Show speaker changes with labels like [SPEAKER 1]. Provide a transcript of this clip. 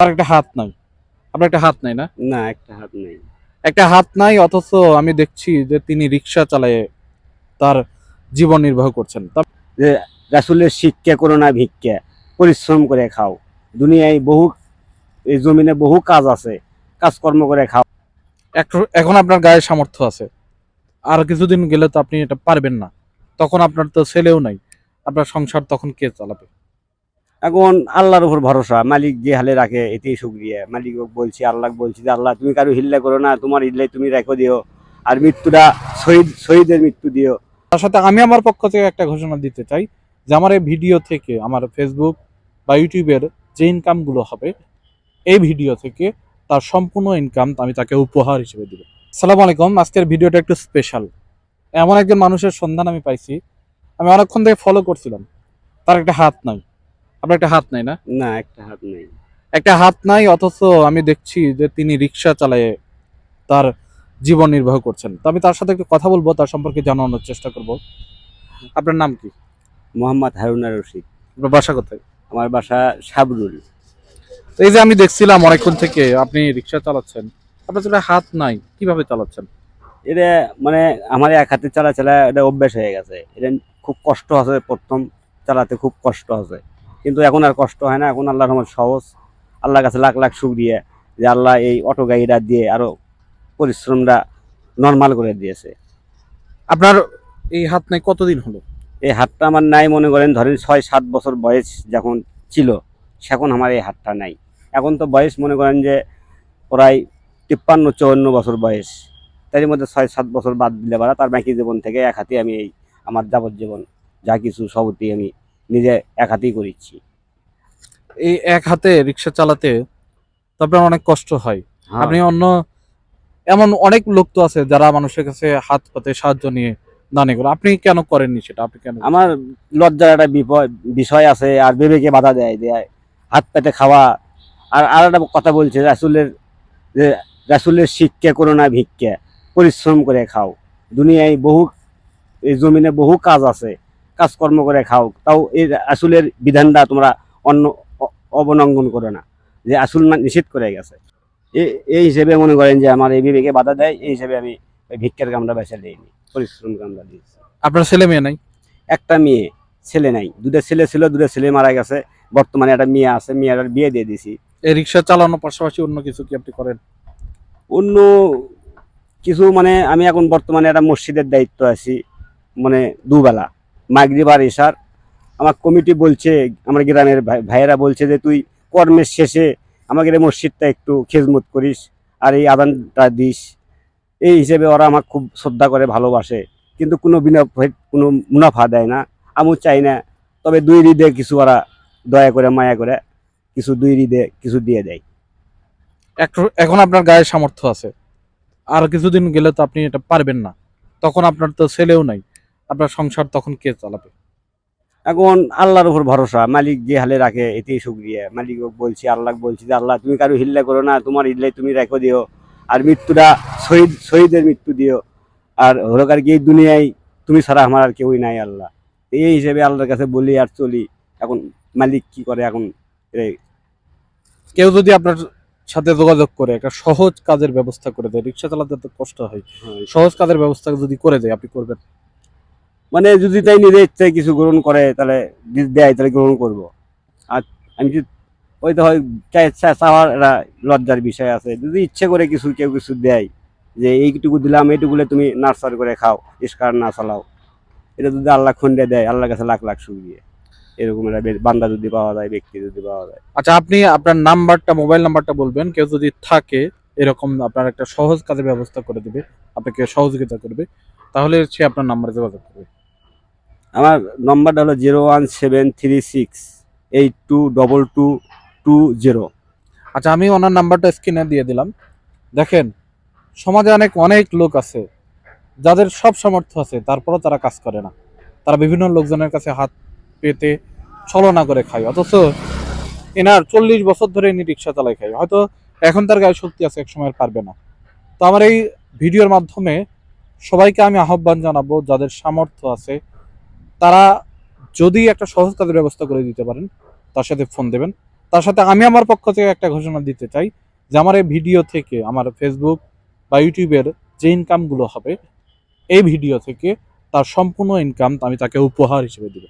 [SPEAKER 1] তার একটা হাত নাই। আপনার একটা হাত নাই না?
[SPEAKER 2] না একটা হাত নেই।
[SPEAKER 1] একটা হাত নাই অথচ আমি দেখছি যে তিনি রিক্সা চালায়ে তার জীবন নির্বাহ করছেন।
[SPEAKER 2] যে রাসুলের শিক্ষা করো না ভিক্ষা পরিশ্রম করে খাও। দুনিয়ায় বহু এই জমিনে বহু কাজ আছে কাজকর্ম করে খাও।
[SPEAKER 1] এখন আপনার গায়ে সামর্থ্য আছে। আর কিছুদিন গেলে তো আপনি এটা পারবেন না। তখন আপনার তো ছেলেও নাই। আপনার সংসার তখন কে চালাবে?
[SPEAKER 2] এখন আল্লাহর উপর ভরসা, মালিক যে হালে রাখে এতেই শুক্রিয়া। মালিক বলছি, আল্লাহ বলছি যে, আল্লাহ তুমি কারও হিল্লা করো না, তোমার হিল্লে তুমি রেখো দিও, আর মৃত্যুটা শহীদ, শহীদের মৃত্যু দিও।
[SPEAKER 1] তার সাথে আমি আমার পক্ষ থেকে একটা ঘোষণা দিতে চাই যে, আমার এই ভিডিও থেকে, আমার ফেসবুক বা ইউটিউবের যে ইনকামগুলো হবে, এই ভিডিও থেকে তার সম্পূর্ণ ইনকাম আমি তাকে উপহার হিসেবে দিব। সালাম আলাইকুম, আজকের ভিডিওটা একটু স্পেশাল এমন একজন মানুষের সন্ধান আমি পাইছি, আমি অনেকক্ষণ থেকে ফলো করছিলাম, তার একটা হাত নাই। আপনার একটা হাত নাই না?
[SPEAKER 2] না একটা হাত নেই।
[SPEAKER 1] একটা হাত নাই অথচ আমি দেখছি যে তিনি রিক্সা চালায়ে তার জীবন নির্বাহ করছেন। তো আমি তার সাথে একটু কথা বলব তার সম্পর্কে জানানোর চেষ্টা করব। আপনার নাম কি?
[SPEAKER 2] মোহাম্মদ হারুনা রশিদ।
[SPEAKER 1] আপনার বাসা কোথায়?
[SPEAKER 2] আমার বাসা সাবরুল।
[SPEAKER 1] তো এই যে আমি দেখছিলাম অনেকক্ষণ থেকে আপনি রিক্সা চালাচ্ছেন আপনার একটা হাত নাই কীভাবে চালাচ্ছেন?
[SPEAKER 2] এটা মানে আমার এক হাতে চালা চালা এটা অভ্যাস হয়ে গেছে। এটা খুব কষ্ট আছে প্রথম চালাতে খুব কষ্ট আছে। কিন্তু এখন আর কষ্ট হয় না এখন আল্লাহর রহমত সহজ। আল্লাহর কাছে লাখ লাখ শুক্রিয়া যে আল্লাহ এই অটো গাড়িটা দিয়ে আরও পরিশ্রমটা নর্মাল করে দিয়েছে।
[SPEAKER 1] আপনার এই হাত নাই কতদিন হলো?
[SPEAKER 2] এই হাতটা আমার নাই মনে করেন ধরেন ছয় সাত বছর বয়স যখন ছিল সেখন আমার এই হাতটা নাই। এখন তো বয়স মনে করেন যে প্রায় তিপ্পান্ন চুয়ান্ন বছর বয়স। তারই মধ্যে ছয় সাত বছর বাদ দিলে পারা তার বাকি জীবন থেকে এক হাতে আমি এই আমার যাবজ্জীবন যা কিছু সবটি আমি নিজে এক হাতেই করিচ্ছি
[SPEAKER 1] এই এক হাতে রিক্সা চালাতে তো আপনার অনেক কষ্ট হয়।
[SPEAKER 2] হ্যাঁ।
[SPEAKER 1] আপনি অন্য এমন অনেক লোক তো আছে যারা মানুষের কাছে হাত পাতে সাহায্য নিয়ে দানে করে। আপনি কেন করেননি সেটা? আপনি কেন
[SPEAKER 2] আমার লজ্জার একটা বিপদ বিষয় আছে আর বিবেকে বাধা দেয় দেয় হাত পেতে খাওয়া। আর আর একটা কথা বলছে রাসুলের যে রাসুলের শিক্ষা করো না ভিক্ষা পরিশ্রম করে খাও। দুনিয়ায় বহু এই জমিনে বহু কাজ আছে। কাজকর্ম করে খাও তাও এই রাসুলের বিধানটা তোমরা অন্য অবলম্বন করো না যে আসল না নিষেধ করে গেছে। এই হিসেবে মনে করেন যে আমার এই বিবেকে বাধা দেয় এই হিসেবে আমি ওই ভিক্ষার কামটা বেছে দিইনি পরিশ্রম কামটা দিয়েছি।
[SPEAKER 1] আপনার ছেলে মেয়ে নাই?
[SPEAKER 2] একটা মেয়ে ছেলে নাই দুটো ছেলে ছিল দুটো ছেলে মারা গেছে বর্তমানে একটা মেয়ে আছে মেয়ের বিয়ে দিয়ে দিছি
[SPEAKER 1] এই রিক্সা চালানোর পাশাপাশি অন্য কিছু কি আপনি করেন?
[SPEAKER 2] অন্য কিছু মানে আমি এখন বর্তমানে একটা মসজিদের দায়িত্ব আছি মানে দুবেলা। মাগরিব আর এশার আমার কমিটি বলছে, আমার গ্রামের ভাই- ভাইয়েরা বলছে যে, তুই কর্মের শেষে আমাকে এই মসজিদটা একটু খেজমত করিস আর এই আদানটা দিস। এই হিসেবে ওরা আমার খুব শ্রদ্ধা করে ভালোবাসে। কিন্তু কোনো বিনা কোনো মুনাফা দেয় না। আমিও চাই না, তবে দুই হৃদে কিছু ওরা দয়া করে, মায়া করে কিছু দুই হৃদে কিছু দিয়ে দেয়।
[SPEAKER 1] এখন আপনার গায়ে সামর্থ্য আছে। আর কিছুদিন গেলে তো আপনি এটা পারবেন না। তখন আপনার তো ছেলেও নাই। আপনার সংসার তখন কে চালাবে?
[SPEAKER 2] এখন আল্লাহর উপর ভরসা। মালিক যে হালে রাখে এতেই শুক্রিয়া মালিক বলছি আল্লাহ বলছি যে আল্লাহ তুমি কারও হিল্লা করো না তোমার হিল্লে তুমি রেখো দিও। আর মৃত্যুটা শহীদ শহীদের মৃত্যু দিও। আর হলো আর কি এই দুনিয়ায় তুমি ছাড়া আমার আর কেউই নাই আল্লাহ। এই হিসেবে আল্লাহর কাছে বলি আর চলি। এখন মালিক কি করে এখন?
[SPEAKER 1] কেউ যদি আপনার সাথে যোগাযোগ করে একটা সহজ কাজের ব্যবস্থা করে দেয় রিক্সা চালাতে তো কষ্ট হয় সহজ কাজের ব্যবস্থা যদি করে দেয় আপনি করবেন?
[SPEAKER 2] মানে যদি তাই নিজের ইচ্ছায় কিছু গ্রহণ করে, তাহলে দেয়, তাহলে গ্রহণ করব। আর আমি যদি ওই তো হয় চাওয়ার একটা লজ্জার বিষয় আছে। যদি ইচ্ছে করে কিছু, কেউ কিছু দেয়, যে এইটুকু দিলাম, এইটুকুলে তুমি নার্সার করে খাও ইস্কার না চালাও, এটা যদি আল্লাহ খন্ডে দেয়, আল্লাহর কাছে লাখ লাখ শুকিয়ে এরকম একটা বান্দা যদি পাওয়া যায়, ব্যক্তি যদি পাওয়া যায়।
[SPEAKER 1] আচ্ছা আপনি আপনার নাম্বারটা, মোবাইল নাম্বারটা বলবেন। কেউ যদি থাকে, এরকম আপনার একটা সহজ কাজের ব্যবস্থা করে দেবে, আপনাকে সহযোগিতা করবে, তাহলে সে আপনার নাম্বারে যোগাযোগ করবে।
[SPEAKER 2] আমার নম্বরটা হলো zero one seven three six eight two double two two zero.
[SPEAKER 1] আচ্ছা আমি ওনার নাম্বারটা স্ক্রিনে দিয়ে দিলাম। দেখেন, সমাজে অনেক অনেক লোক আছে, যাদের সব সামর্থ্য আছে, তারপরও তারা কাজ করে না। তারা বিভিন্ন লোকজনের কাছে হাত পেতে ছলনা করে খায়। অথচ এনার চল্লিশ বছর ধরে ইনি রিক্সা চালাই খায়। হয়তো এখন তার গায়ে শক্তি আছে, এক সময় পারবে না। তো আমার এই ভিডিওর মাধ্যমে সবাইকে আমি আহ্বান জানাব, যাদের সামর্থ্য আছে তারা যদি একটা সহজ কাজের ব্যবস্থা করে দিতে পারেন, তার সাথে ফোন দেবেন। তার সাথে আমি আমার পক্ষ থেকে একটা ঘোষণা দিতে চাই যে আমার এই ভিডিও থেকে, আমার ফেসবুক বা ইউটিউবের যে ইনকামগুলো হবে, এই ভিডিও থেকে তার সম্পূর্ণ ইনকাম আমি তাকে উপহার হিসেবে দিব।